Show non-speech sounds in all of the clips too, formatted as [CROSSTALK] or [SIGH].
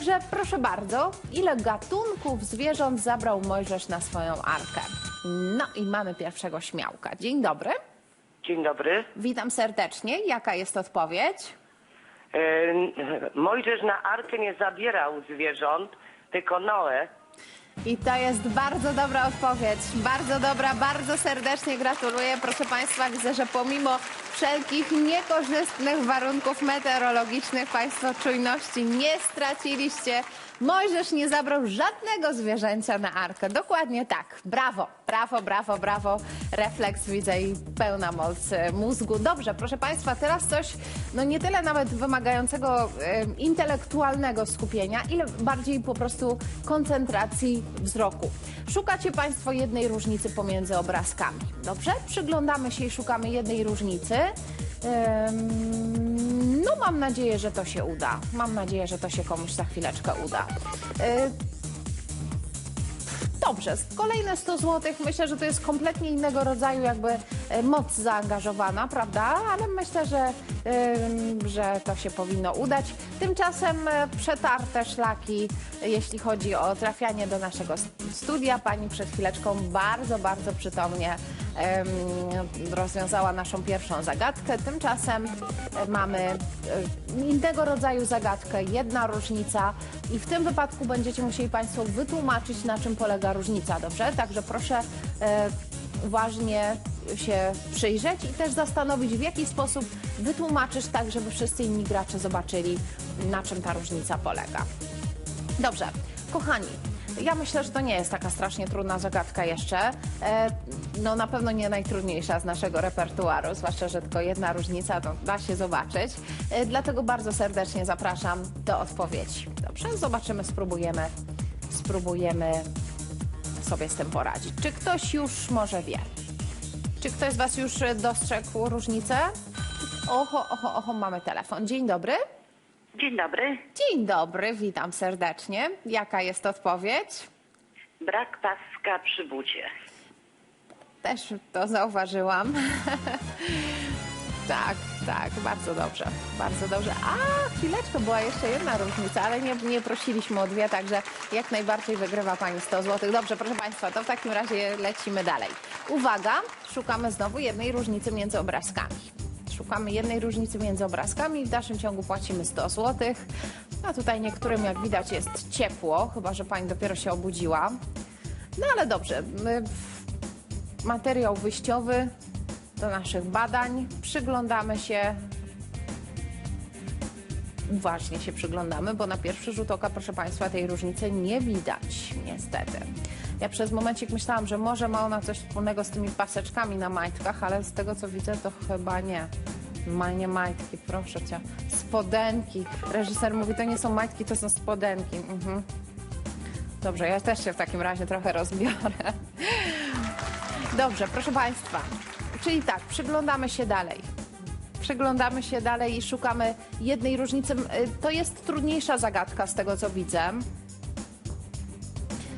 Także proszę bardzo, ile gatunków zwierząt zabrał Mojżesz na swoją arkę? No i mamy pierwszego śmiałka. Dzień dobry, Dzień dobry. witam serdecznie. Jaka jest odpowiedź? E, Mojżesz na arkę nie zabierał zwierząt, tylko Noe. I to jest bardzo dobra odpowiedź. Bardzo dobra, bardzo serdecznie gratuluję. Proszę Państwa, widzę, że pomimo wszelkich niekorzystnych warunków meteorologicznych Państwo czujności nie straciliście. Mojżesz nie zabrał żadnego zwierzęcia na arkę. Dokładnie tak. Brawo, brawo, brawo, brawo. Refleks widzę i pełna moc e, mózgu. Dobrze, proszę Państwa, teraz coś, no nie tyle nawet wymagającego e, intelektualnego skupienia, ile bardziej po prostu koncentracji wzroku. Szukacie Państwo jednej różnicy pomiędzy obrazkami. Dobrze? Przyglądamy się i szukamy jednej różnicy. No, mam nadzieję, że to się uda. Mam nadzieję, że to się komuś za chwileczkę uda. Dobrze, kolejne 100 zł. Myślę, że to jest kompletnie innego rodzaju jakby moc zaangażowana, prawda? Ale myślę, że, że to się powinno udać. Tymczasem e, przetarte szlaki, e, jeśli chodzi o trafianie do naszego studia. Pani przed chwileczką bardzo, bardzo przytomnie rozwiązała naszą pierwszą zagadkę. Tymczasem e, mamy e, innego rodzaju zagadkę, jedna różnica i w tym wypadku będziecie musieli Państwo wytłumaczyć, na czym polega różnica, dobrze? Także proszę e, uważnie się przyjrzeć i też zastanowić, w jaki sposób wytłumaczysz tak, żeby wszyscy inni gracze zobaczyli, na czym ta różnica polega. Dobrze, kochani. Ja myślę, że to nie jest taka strasznie trudna zagadka jeszcze. E, no na pewno nie najtrudniejsza z naszego repertuaru, zwłaszcza, że tylko jedna różnica, to da się zobaczyć. E, dlatego bardzo serdecznie zapraszam do odpowiedzi. Dobrze, zobaczymy, spróbujemy, spróbujemy sobie z tym poradzić. Czy ktoś już może wie? Czy ktoś z Was już e, dostrzegł różnicę? Oho, oho, oho, mamy telefon. Dzień dobry. Dzień dobry. Dzień dobry, witam serdecznie. Jaka jest odpowiedź? Brak paska przy bucie. Też to zauważyłam. [LAUGHS] tak, tak, bardzo dobrze, bardzo dobrze. A, chwileczkę, była jeszcze jedna różnica, ale nie, nie prosiliśmy o dwie, także jak najbardziej wygrywa Pani 100 zł. Dobrze, proszę Państwa, to w takim razie lecimy dalej. Uwaga, szukamy znowu jednej różnicy między obrazkami. Szukamy jednej różnicy między obrazkami w dalszym ciągu płacimy 100 zł. A tutaj niektórym, jak widać, jest ciepło, chyba że Pani dopiero się obudziła. No ale dobrze, my materiał wyjściowy do naszych badań. Przyglądamy się. Uważnie się przyglądamy, bo na pierwszy rzut oka, proszę Państwa, tej różnicy nie widać, niestety. Ja przez momencik myślałam, że może ma ona coś wspólnego z tymi paseczkami na majtkach, ale z tego co widzę, to chyba nie. Ma nie majtki, proszę cię. Spodenki. Reżyser mówi, to nie są majtki, to są spodenki. Mhm. Dobrze, ja też się w takim razie trochę rozbiorę. Dobrze, proszę Państwa. Czyli tak, przyglądamy się dalej. Przyglądamy się dalej i szukamy jednej różnicy. Y, To jest trudniejsza zagadka z tego, co widzę.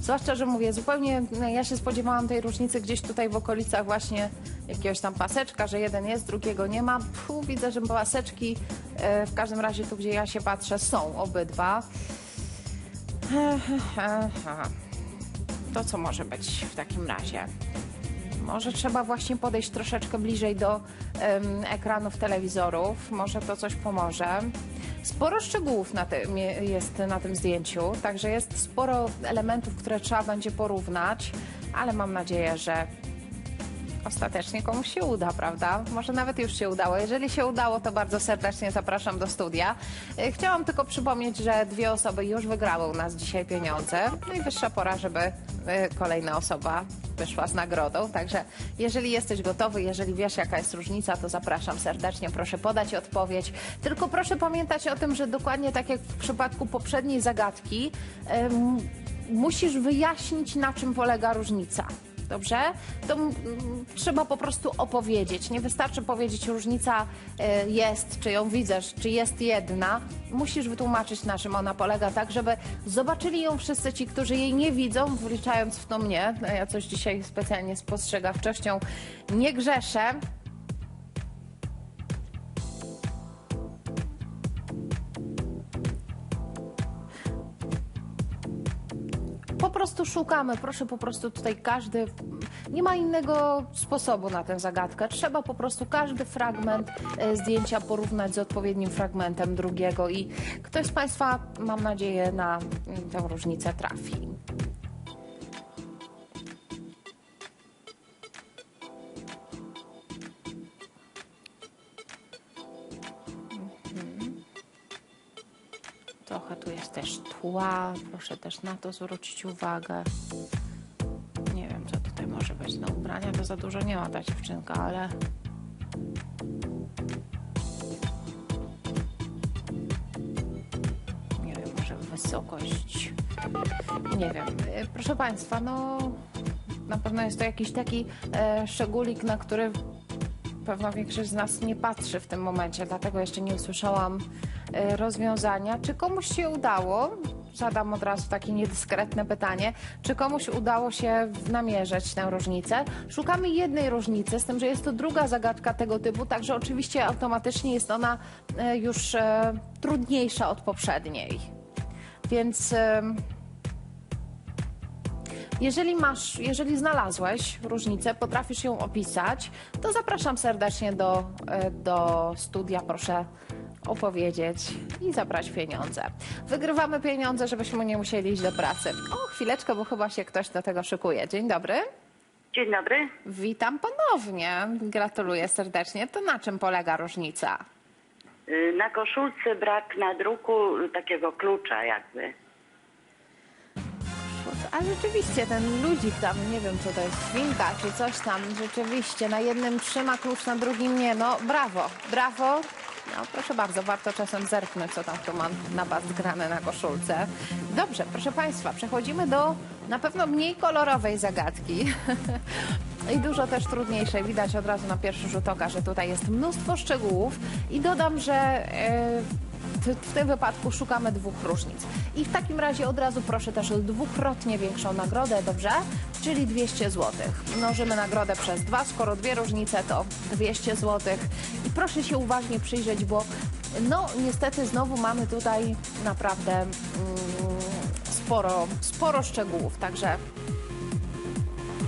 Zwłaszcza, że mówię, zupełnie no, ja się spodziewałam tej różnicy gdzieś tutaj w okolicach właśnie jakiegoś tam paseczka, że jeden jest, drugiego nie ma. Fu, widzę, że paseczki e, w każdym razie tu, gdzie ja się patrzę, są obydwa. To co może być w takim razie? Może trzeba właśnie podejść troszeczkę bliżej do ekranów telewizorów. Może to coś pomoże. Sporo szczegółów na tym je- jest na tym zdjęciu, także jest sporo elementów, które trzeba będzie porównać, ale mam nadzieję, że ostatecznie komuś się uda, prawda? Może nawet już się udało. Jeżeli się udało, to bardzo serdecznie zapraszam do studia. E, Chciałam tylko przypomnieć, że dwie osoby już wygrały u nas dzisiaj pieniądze. Najwyższa pora, żeby kolejna osoba wyszła z nagrodą. Także jeżeli jesteś gotowy, jeżeli wiesz, jaka jest różnica, to zapraszam serdecznie. Proszę podać odpowiedź. Tylko proszę pamiętać o tym, że dokładnie tak jak w przypadku poprzedniej zagadki, musisz wyjaśnić, na czym polega różnica. Dobrze? To trzeba po prostu opowiedzieć. Nie wystarczy powiedzieć, różnica y, jest, czy ją widzę, czy jest jedna. Musisz wytłumaczyć, na czym ona polega, tak, żeby zobaczyli ją wszyscy ci, którzy jej nie widzą, wliczając w to mnie. No, Ja coś dzisiaj specjalnie spostrzegawczością nie grzeszę. Prostu szukamy. Proszę po prostu tutaj każdy. Nie ma innego sposobu na tę zagadkę. Trzeba po prostu każdy fragment e, zdjęcia porównać z odpowiednim fragmentem drugiego i ktoś z Państwa, mam nadzieję, na mm, tę różnicę trafi. Trochę tu jest też tła, proszę też na to zwrócić uwagę. Nie wiem, co tutaj może być na ubrania, to za dużo nie ma ta dziewczynka, ale... Nie wiem, może wysokość... Nie wiem. Proszę Państwa, no... Na pewno jest to jakiś taki e, szczególik, na który pewno większość z nas nie patrzy w tym momencie, dlatego jeszcze nie usłyszałam e, rozwiązania. Czy komuś się udało? Zadam od razu takie niedyskretne pytanie. Czy komuś udało się namierzyć tę różnicę? Szukamy jednej różnicy, z tym, że jest to druga zagadka tego typu, także oczywiście automatycznie jest ona e, już e, trudniejsza od poprzedniej. Więc. jeżeli masz, jeżeli znalazłeś różnicę, potrafisz ją opisać, to zapraszam serdecznie do, do studia. Proszę opowiedzieć i zabrać pieniądze. Wygrywamy pieniądze, żebyśmy nie musieli iść do pracy. O, chwileczkę, bo chyba się ktoś do tego szykuje. Dzień dobry. Dzień dobry. Witam ponownie. Gratuluję serdecznie. To na czym polega różnica? Y, Na koszulce brak na druku y, takiego klucza jakby. Ale rzeczywiście ten ludzik tam, nie wiem co to jest, świnka czy coś tam, rzeczywiście na jednym trzyma klucz, na drugim nie. No brawo, brawo. No proszę bardzo, warto czasem zerknąć, co tam tu ma na was na koszulce. Dobrze, proszę Państwa, przechodzimy do na pewno mniej kolorowej zagadki. [LAUGHS] I dużo też trudniejszej. Widać od razu na pierwszy rzut oka, że tutaj jest mnóstwo szczegółów. I dodam, że e, w- tym wypadku szukamy dwóch różnic. I w takim razie od razu proszę też o dwukrotnie większą nagrodę, dobrze? Czyli 200 zł. Mnożymy nagrodę przez dwa, skoro dwie różnice to 200 zł. I proszę się uważnie przyjrzeć, bo no niestety znowu mamy tutaj naprawdę mm, sporo, sporo szczegółów, także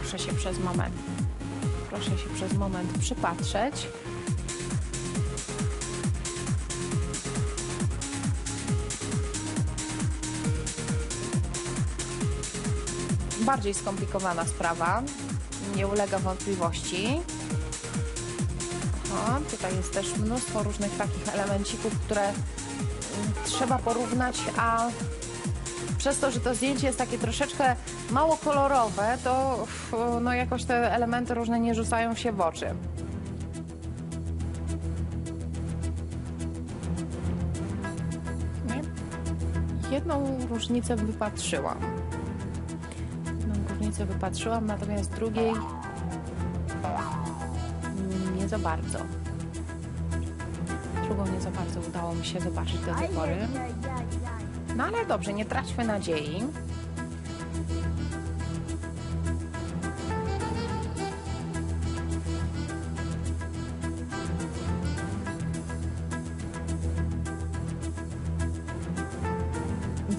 proszę się przez moment, proszę się przez moment przypatrzeć. Bardziej skomplikowana sprawa, nie ulega wątpliwości. O, tutaj jest też mnóstwo różnych takich elemencików, które trzeba porównać, a przez to, że to zdjęcie jest takie troszeczkę mało kolorowe, to no jakoś te elementy różne nie rzucają się w oczy. Jedną różnicę wypatrzyłam. Różnicę wypatrzyłam, natomiast drugiej mm, nie za bardzo. Drugą nie za bardzo udało mi się zobaczyć do tej pory. No ale dobrze, nie traćmy nadziei.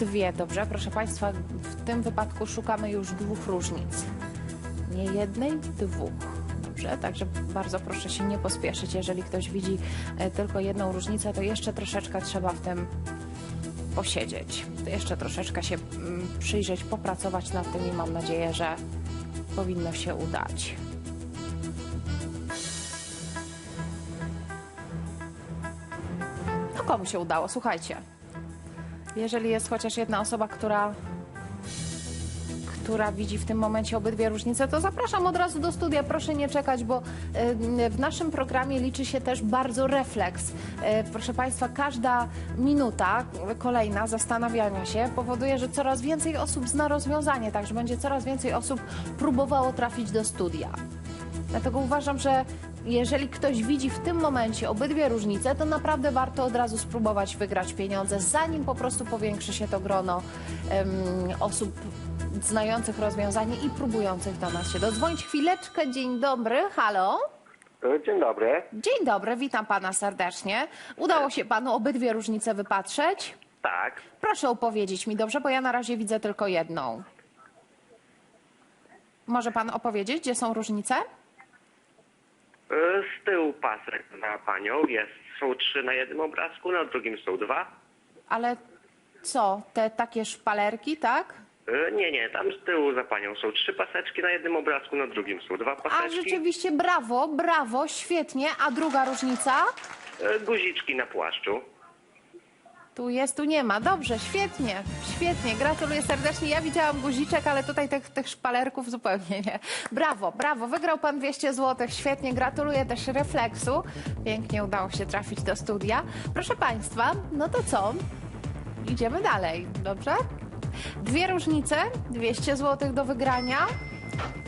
Dwie, dobrze, proszę Państwa, w tym wypadku szukamy już dwóch różnic. Nie jednej, dwóch. Dobrze, także bardzo proszę się nie pospieszyć. Jeżeli ktoś widzi e, tylko jedną różnicę, to jeszcze troszeczkę trzeba w tym posiedzieć. Jeszcze troszeczkę się mm, przyjrzeć, popracować nad tym i mam nadzieję, że powinno się udać. No komu się udało? Słuchajcie. Jeżeli jest chociaż jedna osoba, która która widzi w tym momencie obydwie różnice, to zapraszam od razu do studia. Proszę nie czekać, bo e, w naszym programie liczy się też bardzo refleks. E, Proszę Państwa, każda minuta kolejna zastanawiania się powoduje, że coraz więcej osób zna rozwiązanie, także będzie coraz więcej osób próbowało trafić do studia. Dlatego uważam, że jeżeli ktoś widzi w tym momencie obydwie różnice, to naprawdę warto od razu spróbować wygrać pieniądze, zanim po prostu powiększy się to grono em, osób znających rozwiązanie i próbujących do nas się dodzwonić. Chwileczkę, dzień dobry, halo. E, Dzień dobry. Dzień dobry, witam pana serdecznie. Udało się panu obydwie różnice wypatrzeć? Tak. Proszę opowiedzieć mi dobrze, bo ja na razie widzę tylko jedną. Może pan opowiedzieć, gdzie są różnice? E, Z tyłu pasek za panią jest. Są trzy na jednym obrazku, na drugim są dwa. Ale co, te takie szpalerki, tak? E, Nie, nie, tam z tyłu za panią są trzy paseczki na jednym obrazku, na drugim są dwa A paseczki. rzeczywiście brawo, brawo, świetnie. A druga różnica? E, Guziczki na płaszczu. Tu jest, tu nie ma. Dobrze, świetnie, świetnie. Gratuluję serdecznie. Ja widziałam guziczek, ale tutaj tych, tych szpalerków zupełnie nie. Brawo, brawo. Wygrał pan 200 zł. Świetnie. Gratuluję też refleksu. Pięknie udało się trafić do studia. Proszę państwa, no to co? Idziemy dalej, dobrze? Dwie różnice, 200 zł do wygrania.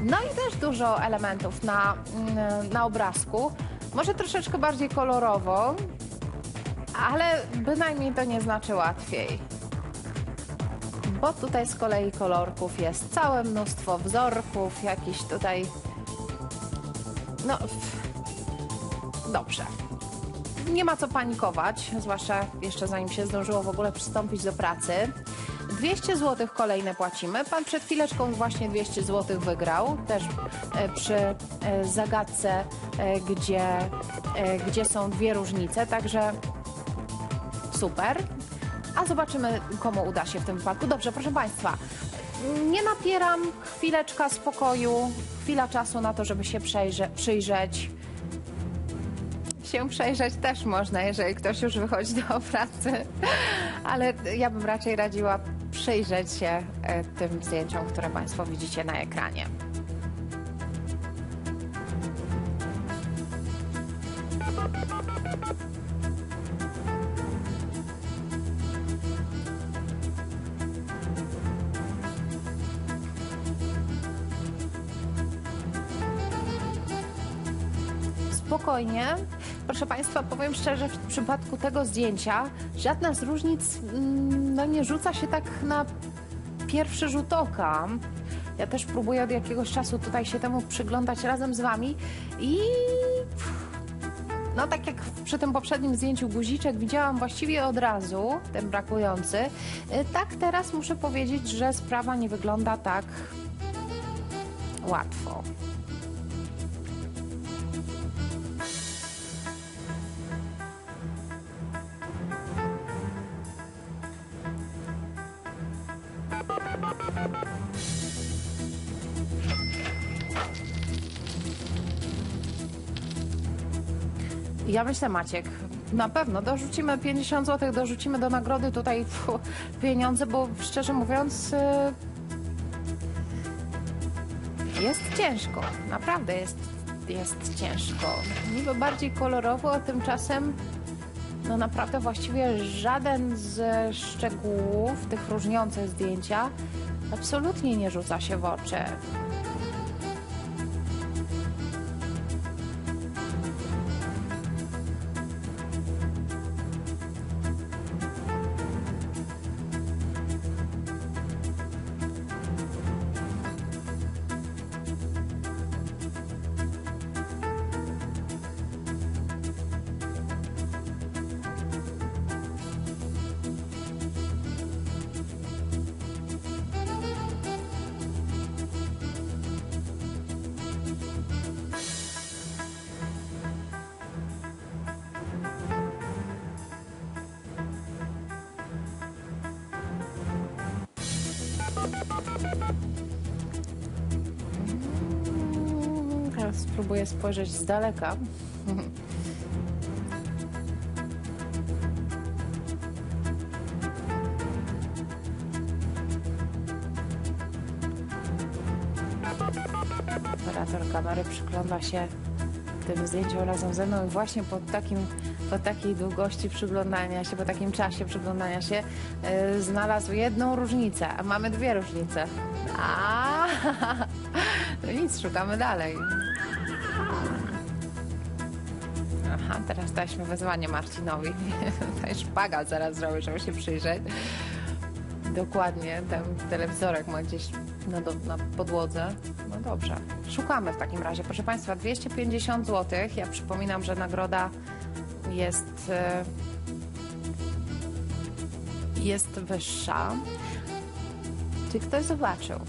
No i też dużo elementów na, mm, na obrazku. Może troszeczkę bardziej kolorowo, ale bynajmniej to nie znaczy łatwiej. Bo tutaj z kolei kolorków jest całe mnóstwo wzorków, jakiś tutaj. No. Dobrze. Nie ma co panikować, zwłaszcza jeszcze zanim się zdążyło w ogóle przystąpić do pracy. 200 zł kolejne płacimy. Pan przed chwileczką właśnie 200 zł wygrał, też e, przy e, zagadce, e, gdzie, gdzie są dwie różnice, także super. A zobaczymy, komu uda się w tym wypadku. Dobrze, proszę Państwa, nie napieram, chwileczka spokoju, chwila czasu na to, żeby się przejrze, przyjrzeć. Się przejrzeć też można, jeżeli ktoś już wychodzi do pracy, ale ja bym raczej radziła przyjrzeć się e, tym zdjęciom, które Państwo widzicie na ekranie. Spokojnie. Proszę Państwa, powiem szczerze, w przypadku tego zdjęcia żadna z różnic mm, no, nie rzuca się tak na pierwszy rzut oka. Ja też próbuję od jakiegoś czasu tutaj się temu przyglądać razem z Wami i no tak jak przy tym poprzednim zdjęciu guziczek widziałam właściwie od razu, ten brakujący, y, tak teraz muszę powiedzieć, że sprawa nie wygląda tak łatwo. Ja myślę, Maciek, na pewno dorzucimy 50 zł, dorzucimy do nagrody tutaj pieniądze, bo szczerze mówiąc y, jest ciężko, naprawdę jest, jest ciężko. Niby bardziej kolorowo, a tymczasem no naprawdę właściwie żaden z szczegółów tych różniących zdjęcia absolutnie nie rzuca się w oczy. Teraz spróbuję spojrzeć z daleka. Operator kamery przygląda się tym zdjęciom razem ze mną i właśnie po, takim, po takiej długości przyglądania się, po takim czasie przyglądania się yy, znalazł jedną różnicę, a mamy dwie różnice. A, [LAUGHS] no nic, szukamy dalej. Aha, teraz daliśmy wezwanie Marcinowi. [LAUGHS] Tutaj szpagat zaraz zrobię, żeby się przyjrzeć. Dokładnie, ten telewizorek ma gdzieś na, do, na podłodze. No dobrze, szukamy w takim razie. Proszę Państwa, 250 zł. Ja przypominam, że nagroda jest, e, jest wyższa. Czy ktoś zobaczył?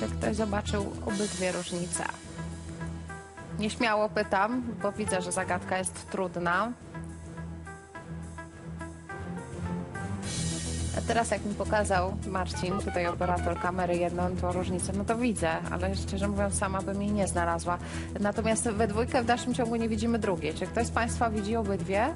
Czy ktoś zobaczył obydwie różnice? Nieśmiało pytam, bo widzę, że zagadka jest trudna. Teraz jak mi pokazał Marcin, tutaj operator kamery, jedną tą różnicę, no to widzę, ale szczerze mówiąc sama bym jej nie znalazła. Natomiast we dwójkę w dalszym ciągu nie widzimy drugiej. Czy ktoś z Państwa widzi obydwie?